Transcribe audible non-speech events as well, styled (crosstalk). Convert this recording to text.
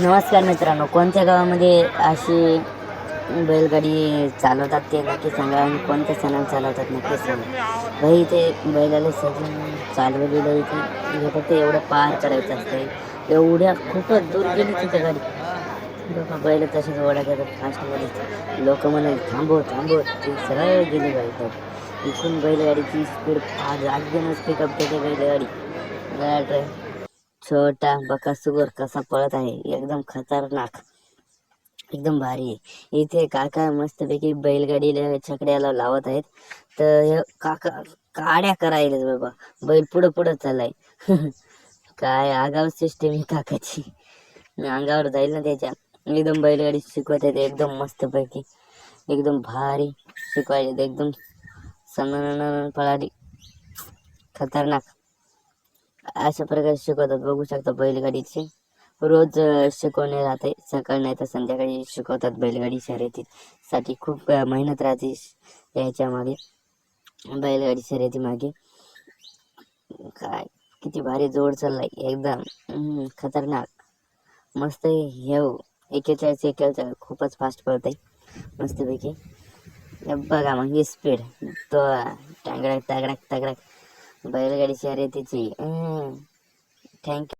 नमस्कार मित्रांनो कोणत्या गावामध्ये अशी बैलगाडी चालवतात ते नक्की सांगा आणि कोणत्या सणाला चालवतात नक्की सांगा. भाई ते बैलाला सजून चालवलेलं इथे. हे फक्त एवढं पार करायचं असतं एवढ्या खूपच दूर गेली तिथे गाडी. लोक बैल तसेच ओढा करतात फास्टमध्ये लोक म्हणाले थांबव थांबव. ते सरळ गेली गाडी इथून बैलगाडीची स्पीड आज अगदीनच पिकअप त्याच्या बैलगाडी? गाडी छोटा बकासूर कसा पळत आहे एकदम खतरनाक एकदम भारी आहे. इथे काका मस्तपैकी बैलगाडीला छकड्याला लावत आहेत. तर हे काका काड्या करायला बाबा. बैल पुढं पुढं चाललाय. (laughs) काय आगाव सिस्टीम आहे काकाची. अंगावर जाईल ना त्याच्या. एकदम बैलगाडी शिकवत आहेत एकदम मस्तपैकी. एकदम भारी शिकवायचे एकदम सनन पळाली. खतरनाक. अशा प्रकारे शिकवतात. बघू शकता बैलगाडीचे रोज शिकवणे राहते सकाळ नाही तर संध्याकाळी शिकवतात बैलगाडी शर्यतीसाठी. खूप मेहनत राहते याच्या मागे बैलगाडी शर्यती मागे काय? किती भारी जोड चाललाय. एकदम खतरनाक. मस्त आहे. हे हो. एकेचाळीस एकेचाळीस खूपच फास्ट पळत आहे मस्तपैकी बघा मग ही स्पीड तो टांगडक तगडक तगडक బయలుగడిచారే తెచ్చి థ్యాంక్ యూ